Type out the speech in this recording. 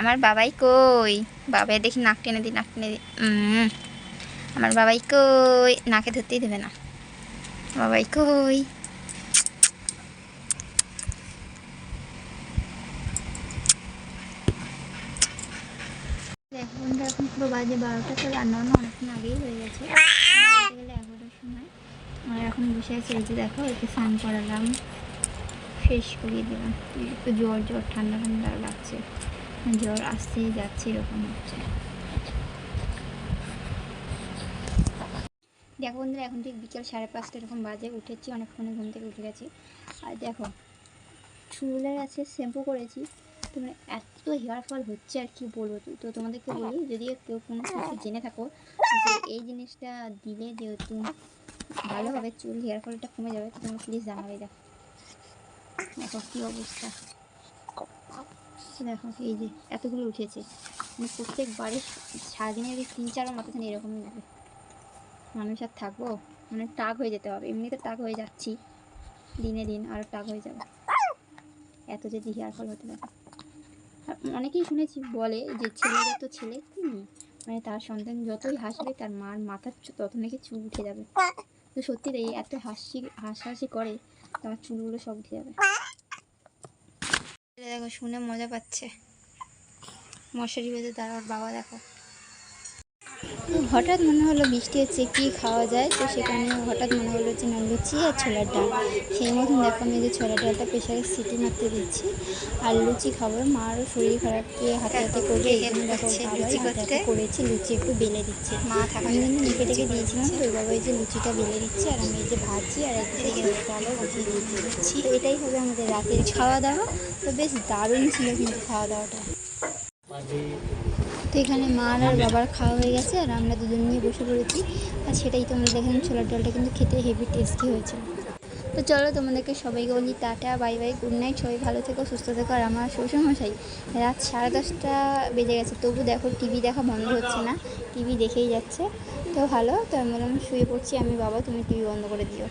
আমার বাবাই কই? বাবাই দেখি নাক টেনে দি নাক টেনে দি। আমার বাবাই কই? নাকে ধরতেই দেবে না। বাবাই কই? এখন তো এখন পুরো বাজে বারোটা তো রান্না বান্না অনেকক্ষণ আগেই হয়ে গেছে। এগারোটার সময়। আর এখন বসে আছে এই যে দেখো একটু স্নান করালাম। ফ্রেশ করিয়ে দিলাম। একটু জ্বর জ্বর ঠান্ডা ঠান্ডা লাগছে। জ্বর আসতেই যাচ্ছে এরকম হচ্ছে। দেখো বন্ধুরা এখন ঠিক বিকেল সাড়ে পাঁচটা এরকম বাজে উঠেছি অনেকক্ষণে ঘুম থেকে উঠে গেছি। আর দেখো চুলের আছে শ্যাম্পু করেছি তোমার এত হেয়ার ফল হচ্ছে আর কি বলব তো তো তোমাদেরকে বলি যদি কেউ কোনো কিছু জেনে থাকো যে এই জিনিসটা দিলে যেহেতু ভালো হবে চুল হেয়ার ফলটা কমে যাবে তো তুমি প্লিজ জানাবে দেখো। দেখো কী অবস্থা। তো দেখো এই যে, এতগুলো উঠেছে। মানে প্রত্যেকবারে সারাদিনের এই তিন চার মাথা থেকে এরকমই উঠবে মানুষ আর থাকব? মানে টাক হয়ে যেতে হবে। এমনিতে টাক হয়ে যাচ্ছি। দিনে দিন আর টাক হয়ে যাবে। এত যদি হেয়ার ফল হতে পারে আর অনেকেই শুনেছি বলে যে ছেলে যত ছেলে মানে তার সন্তান যতই হাসবে, তার মার মাথার তত নাকি চুল উঠে যাবে। তো সত্যি তাই এত হাসি, হাসাহাসি করে, তার চুলগুলো সব উঠে যাবে। দেখো শুনে মজা পাচ্ছে। মশারি বেঁধে তার ওর বাবা দেখো। হঠাৎ মনে হলো বৃষ্টি হচ্ছে কি খাওয়া যায়? তো সেখানে হঠাৎ মনে হলো যে না লুচি আর ছোলার ডাল। সেই মতন দেখো আমি যে ছোলার ডালটা প্রেশারে সিটি মারতে দিচ্ছি। আর লুচি খাব। মারও শরীর খারাপ দিয়ে হাতে হাতে করবে এই জন্য দেখো বাবাই হাতে করেছি লুচি একটু বেলে দিচ্ছে। মা থাকা আমি কিন্তু নিপে টেকে দিয়েছিলাম তো বাবা এই যে লুচিটা বেলে দিচ্ছে আর আমি এই যে ভাজি আর একদিকে ডালও বসিয়ে দিয়েছি তো এটাই হবে আমাদের রাতের খাওয়া দাওয়া। তো বেশ দারুণ ছিল কিন্তু খাওয়া দাওয়াটা। তো এখানে মার আর বাবার খাওয়া হয়ে গেছে, আর আমরা দুজন নিয়ে বসে পড়েছি। আর সেটাই তোমরা দেখেন ছোলার ডালটা কিন্তু খেতে হেভি টেস্টি হয়েছিল। তো চলো তোমাদেরকে সবাইকে বলি tata, bye bye good night সবাই ভালো থেকো, সুস্থ থেকো। আর আমার শ্বশুরমশাই রাত সাড়ে দশটা বেজে গেছে, তবু দেখো টিভি দেখা বন্ধ হচ্ছে না টিভি দেখেই যাচ্ছে। তো ভালো, তো আমি বললাম শুয়ে পড়ছি, আমি বাবা, তুমি টিভি বন্ধ করে দিও।